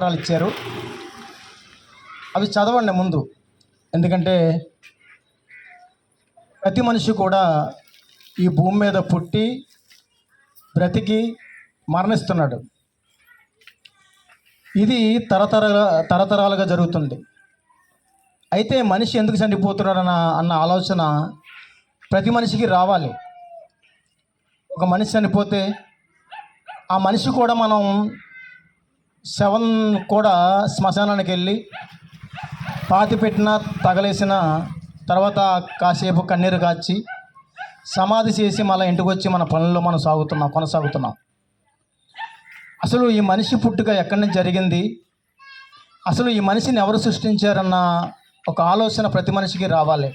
పత్రాలు ఇచ్చారు. అవి చదవండి ముందు. ఎందుకంటే ప్రతి మనిషి కూడా ఈ భూమి మీద పుట్టి బ్రతికి మరణిస్తున్నాడు. ఇది తరతర తరతరాలుగా జరుగుతుంది. అయితే మనిషి ఎందుకు చనిపోతున్నాడన్న అన్న ఆలోచన ప్రతి మనిషికి రావాలి. ఒక మనిషి చనిపోతే ఆ మనిషి కూడా మనం శవం కూడా శ్మశానానికి వెళ్ళి పాతి పెట్టిన తగలేసిన తర్వాత కాసేపు కన్నీరు కాచి సమాధి చేసి మళ్ళీ ఇంటికి వచ్చి మన పనుల్లో మనం సాగుతున్నాం కొనసాగుతున్నాం. అసలు ఈ మనిషి పుట్టుక ఎక్కడి నుంచి జరిగింది? అసలు ఈ మనిషిని ఎవరు సృష్టించారన్న ఒక ఆలోచన ప్రతి మనిషికి రావాలి.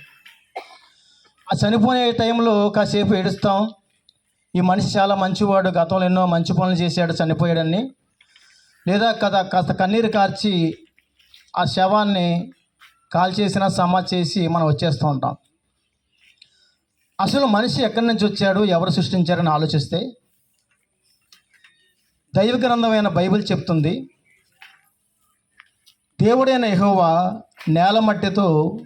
ఆ చనిపోయే టైంలో కాసేపు ఏడుస్తాం. ఈ మనిషి చాలా మంచివాడు గతంలో ఎన్నో మంచి పనులు చేశాడు చనిపోయాడని. లేదా కథ కాస్త కన్నీరు కార్చి ఆ శవాన్ని కాల్చేసిన సమా చేసి మనం వచ్చేస్తూ ఉంటాం. అసలు మనిషి ఎక్కడి నుంచి వచ్చాడు? ఎవరు సృష్టించారని ఆలోచిస్తే దైవ గ్రంథమైన బైబిల్ చెప్తుంది దేవుడైన యహోవా నేల మట్టితో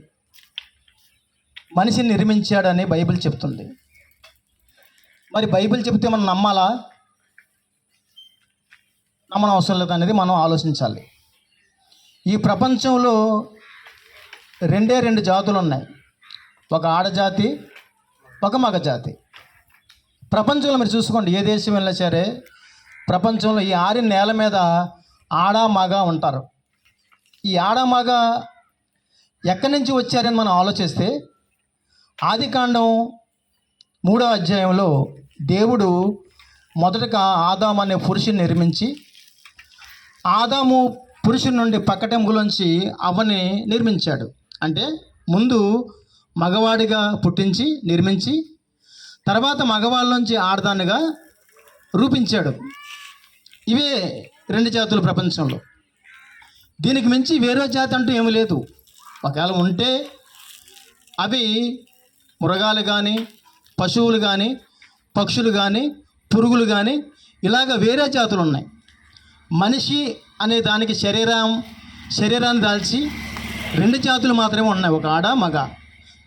మనిషిని నిర్మించాడని బైబిల్ చెప్తుంది. మరి బైబిల్ చెప్తే మనం నమ్మాలా? నమ్మడం అవసరం లేదు అనేది మనం ఆలోచించాలి. ఈ ప్రపంచంలో రెండే రెండు జాతులు ఉన్నాయి ఒక ఆడజాతి ఒక మగ జాతి. ప్రపంచంలో మీరు చూసుకోండి ఏ దేశం వెళ్ళినా సరే ప్రపంచంలో ఈ ఆరి నేల మీద ఆడ మగ ఉంటారు. ఈ ఆడ మగ ఎక్కడి నుంచి వచ్చారని మనం ఆలోచిస్తే ఆదికాండం మూడో అధ్యాయంలో దేవుడు మొదటగా ఆదాం అనే పురుషుని నిర్మించి ఆదాము పురుషుని నుండి పక్కటెంగులోంచి అవ్వని నిర్మించాడు. అంటే ముందు మగవాడిగా పుట్టించి నిర్మించి తర్వాత మగవాళ్ళలోంచి ఆడదానిగా రూపించాడు. ఇవే రెండు జాతులు ప్రపంచంలో. దీనికి మించి వేరే జాతి అంటూ ఏమీ లేదు. ఒకవేళ ఉంటే అవి మృగాలు కానీ పశువులు కానీ పక్షులు కానీ పురుగులు కానీ ఇలాగ వేరే జాతులు ఉన్నాయి మనిషి అనే దానికి శరీరం శరీరాన్ని దాల్చి రెండు జాతులు మాత్రమే ఉన్నాయి. ఒక ఆడ మగ.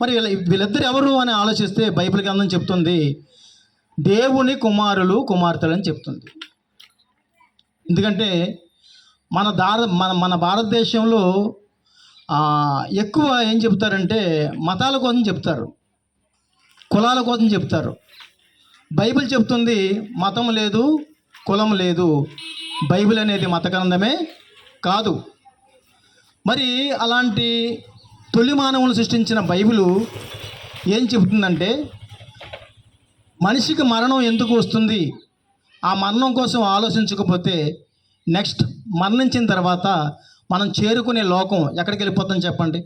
మరి వీళ్ళ వీళ్ళిద్దరు ఎవరు అని ఆలోచిస్తే బైబిల్ గ్రంథం చెప్తుంది దేవుని కుమారులు కుమార్తెలు అని చెప్తుంది. ఎందుకంటే మన దార మన మన భారతదేశంలో ఎక్కువ ఏం చెప్తారంటే మతాల కోసం చెప్తారు కులాల కోసం చెప్తారు. బైబిల్ చెప్తుంది మతం లేదు కులం లేదు. బైబిల్ అనేది మత గ్రంథమే కాదు. మరి అలాంటి తొలి మానవులు సృష్టించిన బైబిలు ఏం చెబుతుందంటే మనిషికి మరణం ఎందుకు వస్తుంది? ఆ మరణం కోసం ఆలోచించకపోతే నెక్స్ట్ మరణించిన తర్వాత మనం చేరుకునే లోకం ఎక్కడికి వెళ్ళిపోతాం చెప్పండి.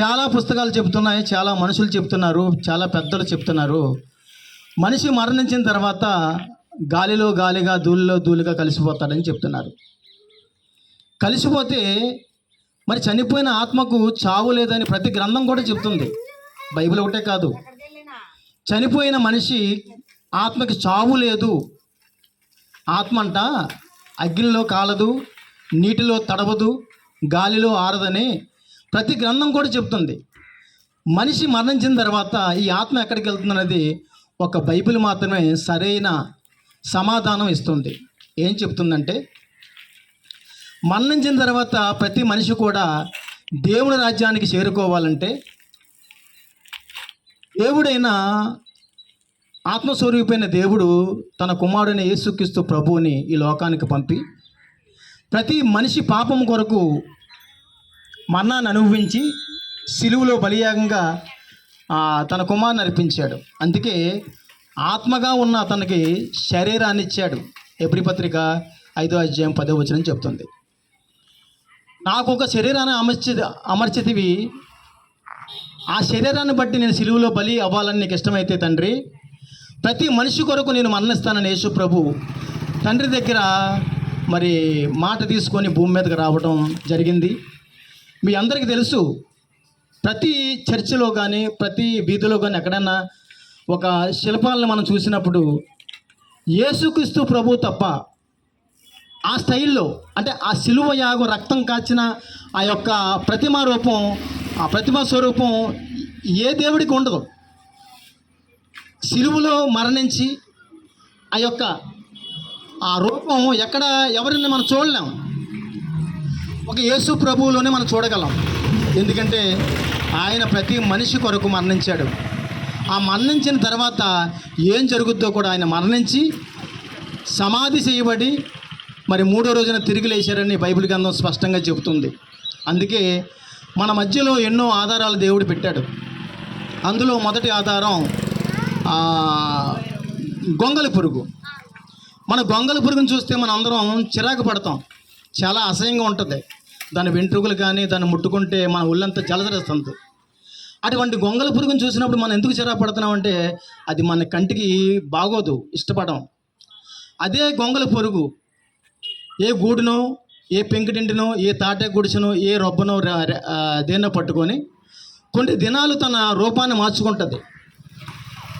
చాలా పుస్తకాలు చెబుతున్నాయి చాలా మనుషులు చెప్తున్నారు చాలా పెద్దలు చెప్తున్నారు మనిషి మరణించిన తర్వాత గాలిలో గాలిగా ధూళిలో ధూళిగా కలిసిపోతాడని చెప్తున్నారు. కలిసిపోతే మరి చనిపోయిన ఆత్మకు చావు లేదని ప్రతి గ్రంథం కూడా చెప్తుంది. బైబిల్ ఒకటే కాదు. చనిపోయిన మనిషి ఆత్మకి చావు లేదు. ఆత్మ అంట అగ్నిలో కాలదు నీటిలో తడవదు గాలిలో ఆరదని ప్రతి గ్రంథం కూడా చెప్తుంది. మనిషి మరణించిన తర్వాత ఈ ఆత్మ ఎక్కడికి వెళ్తుందనేది ఒక బైబిల్ మాత్రమే సరైన సమాధానం ఇస్తుంది. ఏం చెప్తుందంటే మరణించిన తర్వాత ప్రతి మనిషి కూడా దేవుని రాజ్యానికి చేరుకోవాలంటే దేవుడైన ఆత్మస్వరూపైన దేవుడు తన కుమారుడైన యేసుక్రీస్తు ప్రభువుని ఈ లోకానికి పంపి ప్రతి మనిషి పాపం కొరకు మరణాన్ని అనుభవించి సిలువులో బలియాగంగా తన కుమారుని అర్పించాడు. అందుకే ఆత్మగా ఉన్న అతనికి శరీరాన్ని ఇచ్చాడు. ఎబ్రి పత్రిక ఐదో అధ్యాయం పదో వచ్చిన చెప్తుంది. నాకు ఒక శరీరాన్ని అమర్చి అమర్చితివి. ఆ శరీరాన్ని బట్టి నేను సిలువులో బలి అవ్వాలని నీకు ఇష్టమైతే తండ్రి ప్రతి మనిషి కొరకు నేను మరణిస్తానని యేసు ప్రభు తండ్రి దగ్గర మరి మాట తీసుకొని భూమి మీదకి రావడం జరిగింది. మీ అందరికీ తెలుసు ప్రతి చర్చిలో కానీ ప్రతి వీధిలో కానీ ఎక్కడైనా ఒక శిల్పాలను మనం చూసినప్పుడు యేసుక్రీస్తు ప్రభు తప్ప ఆ స్టైల్లో అంటే ఆ సిలువ యాగు రక్తం కాచిన ఆ యొక్క ప్రతిమ రూపం ఆ ప్రతిమ స్వరూపం ఏ దేవుడికి ఉండదు. సిలువలో మరణించి ఆ యొక్క ఆ రూపం ఎక్కడ ఎవరిని మనం చూడలేం. ఒక యేసు ప్రభువులోనే మనం చూడగలం. ఎందుకంటే ఆయన ప్రతి మనిషి కొరకు మరణించాడు. ఆ మరణించిన తర్వాత ఏం జరుగుద్దో కూడా ఆయన మరణించి సమాధి చేయబడి మరి మూడో రోజున తిరిగి లేచారని బైబిల్ గ్రంథం స్పష్టంగా చెబుతుంది. అందుకే మన మధ్యలో ఎన్నో ఆధారాలు దేవుడు పెట్టాడు. అందులో మొదటి ఆధారం గొంగలి పురుగు. మన గొంగలి పురుగును చూస్తే మనం అందరం చిరాకు పడతాం. చాలా అసహ్యంగా ఉంటుంది. దాని వెంట్రుకలు కానీ దాన్ని ముట్టుకుంటే మన ఒళ్ళంతా జలదరిస్తుంది అటువంటి గొంగల పురుగును చూసినప్పుడు మనం ఎందుకు చిరాకు అంటే అది మన కంటికి బాగోదు ఇష్టపడం అదే గొంగల పురుగు. ఏ గూడునో ఏ పెంకుటింటినో ఏ తాటే గుడిసెనో ఏ రొబ్బనో ర- దేన్నో పట్టుకొని కొన్ని దినాలు తన రూపాన్ని మార్చుకుంటుంది.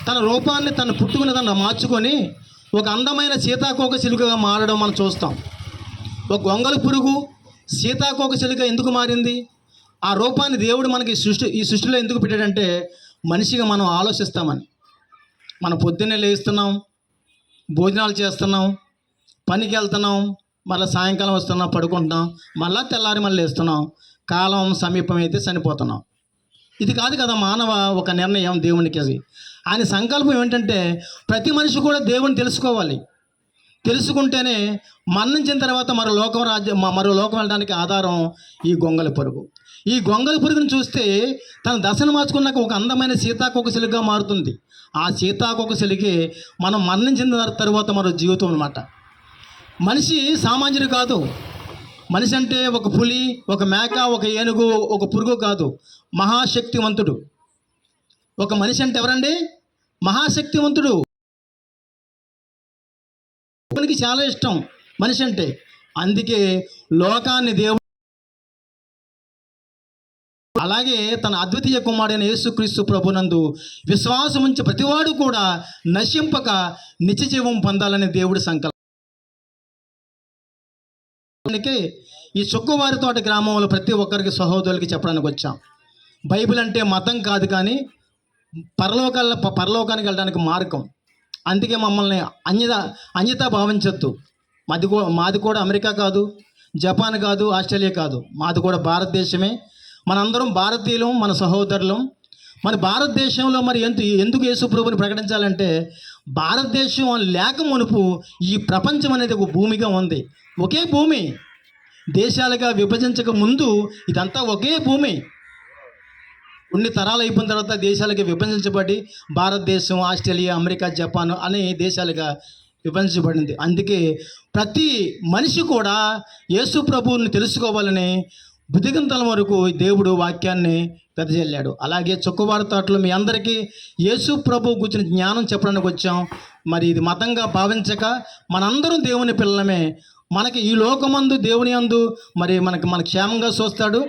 తన రూపాన్ని తన పుట్టుకుని తన మార్చుకొని ఒక అందమైన సీతాకోక చిలుకగా మారడం మనం చూస్తాం. ఒక గొంగల పురుగు సీతాకోక చిలుక ఎందుకు మారింది? ఆ రూపాన్ని దేవుడు మనకి సృష్టి ఈ సృష్టిలో ఎందుకు పెట్టాడంటే మనిషిగా మనం ఆలోచిస్తామని. మనం పొద్దున్నే లేస్తున్నాం భోజనాలు చేస్తున్నాం పనికి వెళ్తున్నాం మళ్ళీ సాయంకాలం వస్తున్నాం పడుకుంటున్నాం మళ్ళీ తెల్లారి మళ్ళీ లేస్తున్నాం కాలం సమీపం అయితే చనిపోతున్నాం. ఇది కాదు కదా మానవ ఒక నిర్ణయం దేవునికి అది. ఆయన సంకల్పం ఏంటంటే ప్రతి మనిషి కూడా దేవుని తెలుసుకోవాలి. తెలుసుకుంటేనే మరణించిన తర్వాత మరో లోకం రాజ్యం మరో లోకం వెళ్ళడానికి ఆధారం ఈ గొంగలి పరుగు. ఈ గొంగలి పురుగును చూస్తే తన దశను మార్చుకున్నాక ఒక అందమైన సీతాకోకశిలిగా మారుతుంది. ఆ సీతాకోకశిలికి మనం మరణించిన తర్వాత మన మరో జీవితం అనమాట మనిషి సామాన్యుడు కాదు. మనిషి అంటే ఒక పులి ఒక మేక ఒక ఏనుగు ఒక పురుగు కాదు. మహాశక్తివంతుడు. ఒక మనిషి అంటే ఎవరండి? మహాశక్తివంతుడు. దేవునికి చాలా ఇష్టం. మనిషి అంటే. అందుకే లోకాన్ని దేవుడు అలాగే తన అద్వితీయ కుమారుడైన యేసుక్రీస్తు ప్రభునందు విశ్వాసం ఉంచి ప్రతివాడు కూడా నశింపక నిత్య జీవం పొందాలనే దేవుడి సంకల్పం ఈ చుక్కవారి తోట గ్రామంలో ప్రతి ఒక్కరికి సహోదరులకి చెప్పడానికి వచ్చాం. బైబిల్ అంటే మతం కాదు కానీ పరలోకాల పరలోకానికి వెళ్ళడానికి మార్గం. అందుకే మమ్మల్ని అన్యత అన్యత భావించొద్దు. మాది మాది కూడా అమెరికా కాదు జపాన్ కాదు ఆస్ట్రేలియా కాదు. మాది కూడా భారతదేశమే. మనందరం భారతీయులం మన సహోదరులం. మన భారతదేశంలో మరి ఎంత ఎందుకు యేసు ప్రభుని ప్రకటించాలంటే భారతదేశం లేక మునుపు ఈ ప్రపంచం అనేది ఒక భూమిగా ఉంది. ఒకే భూమి. దేశాలుగా విభజించక ముందు ఇదంతా ఒకే భూమి. కొన్ని తరాలు అయిపోయిన తర్వాత దేశాలుగా విభజించబడి భారతదేశం ఆస్ట్రేలియా అమెరికా జపాన్ అనే దేశాలుగా విభజించబడింది. అందుకే ప్రతి మనిషి కూడా యేసు ప్రభువుని తెలుసుకోవాలని బుదిగింతల వరకు దేవుడు వాక్యాన్ని పెదజల్లాడు అలాగే చుక్కవారి తోటలో మీ అందరికీ యేసు ప్రభు గురించిన జ్ఞానం చెప్పడానికి వచ్చాం. మరి ఇది మతంగా భావించక మనందరం దేవుని పిల్లలమే. మనకి ఈ లోకమందు దేవుని అందు మరి మనకి మన క్షేమంగా చూస్తాడు.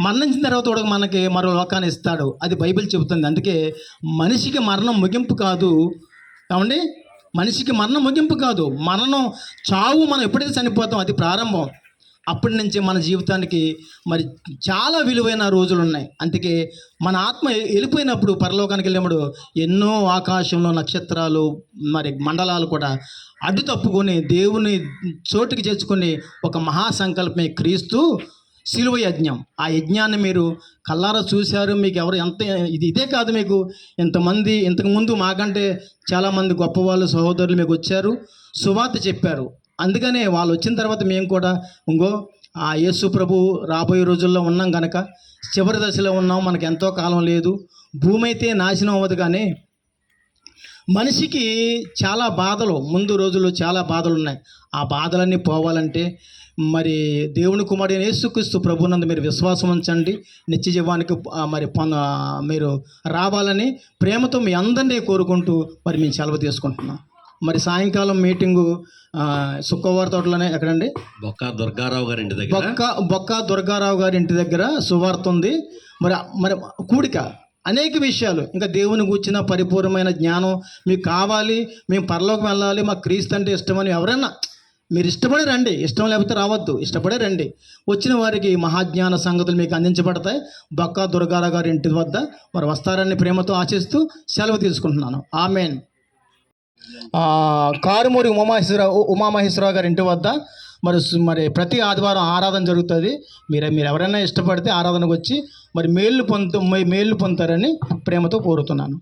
మరణించిన తర్వాత కూడా మనకి మరో లోకాన్ని ఇస్తాడు. అది బైబిల్ చెబుతుంది. అందుకే మనిషికి మరణం ముగింపు కాదు. ఏమండి? మనిషికి మరణం ముగింపు కాదు. మరణం చావు మనం ఎప్పుడైతే చనిపోతాం అది ప్రారంభం. అప్పటి నుంచి మన జీవితానికి మరి చాలా విలువైన రోజులు ఉన్నాయి. అందుకే మన ఆత్మ వెళ్ళిపోయినప్పుడు పరలోకానికి వెళ్ళినప్పుడు ఎన్నో ఆకాశంలో నక్షత్రాలు మరి మండలాలు కూడా అడ్డు తప్పుకొని దేవుని చోటుకి చేర్చుకొని ఒక మహాసంకల్పమే క్రీస్తు శిలువ యజ్ఞం. ఆ యజ్ఞాన్ని మీరు కల్లారా చూశారు మీకు ఎవరు ఎంత ఇది ఇదే కాదు మీకు. ఇంతమంది ఇంతకుముందు మాకంటే చాలామంది గొప్పవాళ్ళు సహోదరులు మీకు వచ్చారు. సువార్త చెప్పారు. అందుకనే వాళ్ళు వచ్చిన తర్వాత మేము కూడా ఇంకో ఆ యేసు ప్రభు రాబోయే రోజుల్లో ఉన్నాం కనుక చివరి దశలో ఉన్నాం మనకు ఎంతో కాలం లేదు భూమి అయితే నాశనం అవ్వదు కానీ మనిషికి చాలా బాధలు ముందు రోజుల్లో చాలా బాధలు ఉన్నాయి. ఆ బాధలన్నీ పోవాలంటే మరి దేవుని కుమారుడైన యేసుక్రీస్తు ప్రభునందు మీరు విశ్వాసం ఉంచండి. నిత్య జీవానికి మరి పొంద మీరు రావాలని ప్రేమతో మీ అందరినీ కోరుకుంటూ మరి మేము సెలవు తీసుకుంటున్నాం. మరి సాయంకాలం మీటింగు శుక్రవారి తోటలోనే ఎక్కడండి? బొక్క దుర్గారావు గారి ఇంటి దగ్గర. బొక్క బొక్క దుర్గారావు గారి ఇంటి దగ్గర సువార్త ఉంది. మరి మరి కూడిక అనేక విషయాలు. ఇంకా దేవుని కూర్చిన పరిపూర్ణమైన జ్ఞానం మీకు కావాలి. మేము పరలోకి వెళ్ళాలి. మాకు క్రీస్తు అంటే ఇష్టమని ఎవరైనా మీరు ఇష్టపడి రండి. ఇష్టం లేకపోతే రావద్దు. ఇష్టపడే రండి. వచ్చిన వారికి మహాజ్ఞాన సంగతులు మీకు అందించబడతాయి. బొక్క దుర్గారావు గారి ఇంటి వద్ద వారు వస్తారని ప్రేమతో ఆశిస్తూ సెలవు తీసుకుంటున్నాను. ఆమెన్. కారుమూరి ఉమామహేశ్వరరావు ఉమామహేశ్వరరావు గారి ఇంటి వద్ద మరి మరి ప్రతి ఆదివారం ఆరాధన జరుగుతుంది. మీరు మీరు ఎవరైనా ఇష్టపడితే ఆరాధనకు వచ్చి మరి మేళ్ళు పొందు మేళ్ళు పొందుతారని ప్రేమతో కోరుతున్నాను.